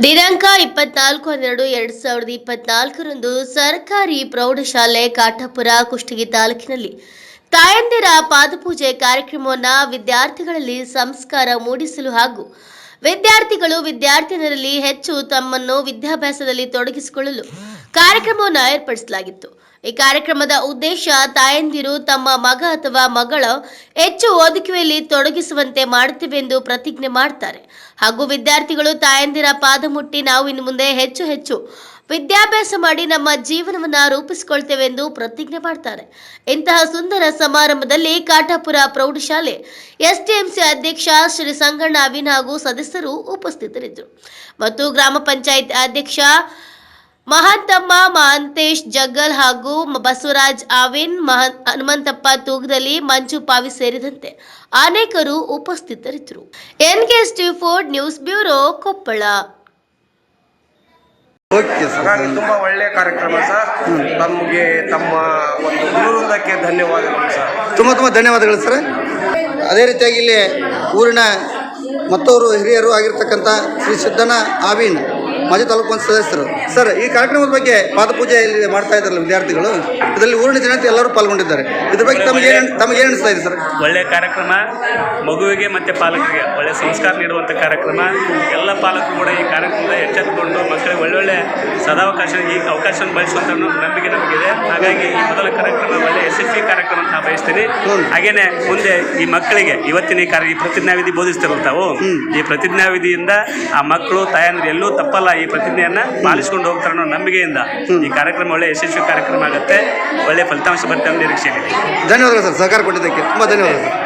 ದಿನಾಂಕ ಇಪ್ಪತ್ನಾಲ್ಕು ಹನ್ನೆರಡು ಎರಡ್ ಸಾವಿರದ ಇಪ್ಪತ್ನಾಲ್ಕರಂದು ಸರ್ಕಾರಿ ಪ್ರೌಢಶಾಲೆ ಕಾಠಪುರ ಕುಷ್ಟಗಿ ತಾಲೂಕಿನಲ್ಲಿ ತಾಯಂದಿರ ಪಾದಪೂಜೆ ಕಾರ್ಯಕ್ರಮವನ್ನು ವಿದ್ಯಾರ್ಥಿಗಳಲ್ಲಿ ಸಂಸ್ಕಾರ ಮೂಡಿಸಲು ಹಾಗೂ ವಿದ್ಯಾರ್ಥಿಗಳು ವಿದ್ಯಾರ್ಥಿನಿಯರಲ್ಲಿ ಹೆಚ್ಚು ತಮ್ಮನ್ನು ವಿದ್ಯಾಭ್ಯಾಸದಲ್ಲಿ ತೊಡಗಿಸಿಕೊಳ್ಳಲು ಕಾರ್ಯಕ್ರಮವನ್ನು ಏರ್ಪಡಿಸಲಾಗಿತ್ತು. ಈ ಕಾರ್ಯಕ್ರಮದ ಉದ್ದೇಶ ತಾಯಂದಿರು ತಮ್ಮ ಮಗ ಅಥವಾ ಮಗಳ ಹೆಚ್ಚು ಓದಿಕೆಯಲ್ಲಿ ತೊಡಗಿಸುವಂತೆ ಮಾಡುತ್ತೇವೆ ಎಂದು ಪ್ರತಿಜ್ಞೆ ಮಾಡ್ತಾರೆ. ಹಾಗೂ ವಿದ್ಯಾರ್ಥಿಗಳು ತಾಯಂದಿರ ಪಾದ ಮುಟ್ಟಿ ನಾವು ಇನ್ನು ಮುಂದೆ ಹೆಚ್ಚು ಹೆಚ್ಚು ವಿದ್ಯಾಭ್ಯಾಸ ಮಾಡಿ ನಮ್ಮ ಜೀವನವನ್ನ ರೂಪಿಸಿಕೊಳ್ತೇವೆ ಎಂದು ಪ್ರತಿಜ್ಞೆ ಮಾಡ್ತಾರೆ. ಇಂತಹ ಸುಂದರ ಸಮಾರಂಭದಲ್ಲಿ ಕಾಟಾಪುರ ಪ್ರೌಢಶಾಲೆ ಎಸ್ಟಿಎಂಸಿ ಅಧ್ಯಕ್ಷ ಶ್ರೀ ಸಂಗಣ್ಣ ಅವಿನ್ ಹಾಗೂ ಸದಸ್ಯರು ಉಪಸ್ಥಿತರಿದ್ದರು. ಮತ್ತು ಗ್ರಾಮ ಪಂಚಾಯತ್ ಅಧ್ಯಕ್ಷ ಮಹಾಂತಮ್ಮ, ಮಹಾಂತೇಶ್, ಜಗ್ಗಲ್ ಹಾಗೂ ಬಸವರಾಜ್ ಆವಿನ್ ಮಹ- ಹನುಮಂತಪ್ಪ ತೂಗದಲ್ಲಿ ಮಂಜು ಪಾವಿ ಸೇರಿದಂತೆ ಅನೇಕರು ಉಪಸ್ಥಿತರಿದ್ದರು. NKS T Ford news bureau Koppal. Okay sir ಹಾಗಾಗಿ ತುಂಬ ಒಳ್ಳೆಯ ಕಾರ್ಯಕ್ರಮ ಸರ್. ತಮಗೆ ತಮ್ಮ ಒಂದು ಗುರುವೃಂದಕ್ಕೆ ಧನ್ಯವಾದಗಳು ಸರ್. ತುಂಬ ತುಂಬ ಧನ್ಯವಾದಗಳು ಸರ್. ಅದೇ ರೀತಿಯಾಗಿ ಇಲ್ಲಿ ಊರಿನ ಮತ್ತವರು ಹಿರಿಯರು ಆಗಿರ್ತಕ್ಕಂಥ ಶ್ರೀ ಸಿದ್ದನ ಆವೀನ್ ಮಾಜಿ ತಾಲೂಕು ಪಂಚಾಯತ್ ಸದಸ್ಯರು. ಸರ್ ಈ ಕಾರ್ಯಕ್ರಮದ ಬಗ್ಗೆ ಪಾದಪೂಜೆ ಇಲ್ಲಿ ಮಾಡ್ತಾ ಇದ್ದಾರೆ ವಿದ್ಯಾರ್ಥಿಗಳು? ಇದರಲ್ಲಿ ಊರಿನ ಜನತೆ ಎಲ್ಲರೂ ಪಾಲ್ಗೊಂಡಿದ್ದಾರೆ. ಇದ್ರ ಬಗ್ಗೆ ತಮಗೆ ಏನು ತಮಗೆ ಏನು ಅನಿಸ್ತಾ ಇದೆ ಸರ್? ಒಳ್ಳೆ ಕಾರ್ಯಕ್ರಮ ಮಗುವಿಗೆ ಮತ್ತು ಪಾಲಕರಿಗೆ ಒಳ್ಳೆ ಸಂಸ್ಕಾರ ನೀಡುವಂಥ ಕಾರ್ಯಕ್ರಮ. ಎಲ್ಲ ಪಾಲಕರು ಕೂಡ ಈ ಕಾರ್ಯಕ್ರಮದ ಎಚ್ಚೆತ್ತುಕೊಂಡು ಮಕ್ಕಳಿಗೆ ಒಳ್ಳೊಳ್ಳೆ ಸದಾವಕಾಶ ಈ ಅವಕಾಶವನ್ನು ಬಳಸುವಂಥ ನಂಬಿಕೆ ನಮಗಿದೆ. ಹಾಗಾಗಿ ಈ ಮೊದಲ ಕಾರ್ಯಕ್ರಮ ಒಳ್ಳೆ ಯಶಸ್ವಿ ಕಾರ್ಯಕ್ರಮ ಅಂತ ನಾನು ಬಯಸ್ತೀನಿ ಹಾಗೇನೆ ಮುಂದೆ ಈ ಮಕ್ಕಳಿಗೆ ಇವತ್ತಿನ ಈ ಕಾರ್ಯ ಈ ಪ್ರತಿಜ್ಞಾವಿಧಿ ಬೋಧಿಸ್ತಿರಲ್ಲ ತಾವು ಈ ಪ್ರತಿಜ್ಞಾವಿಧಿಯಿಂದ ಆ ಮಕ್ಕಳು ತಾಯಂದ್ರೆ ಎಲ್ಲೂ ತಪ್ಪಲ್ಲ. ಈ ಪ್ರತಿಜ್ಞೆಯನ್ನ ಪಾಲಿಸ್ಕೊಂಡು ಹೋಗ್ತಾರೆ ಅನ್ನೋ ನಂಬಿಕೆಯಿಂದ ಈ ಕಾರ್ಯಕ್ರಮ ಒಳ್ಳೆ ಯಶಸ್ವಿ ಕಾರ್ಯಕ್ರಮ ಆಗುತ್ತೆ. ಒಳ್ಳೆ ಫಲಿತಾಂಶ ಅನ್ನೋ ನಿರೀಕ್ಷೆ ಧನ್ಯವಾದಗಳು ಸರ್. ಸಹಕಾರ ಕೊಟ್ಟಿದ್ದಕ್ಕೆ. ತುಂಬ ಧನ್ಯವಾದಗಳು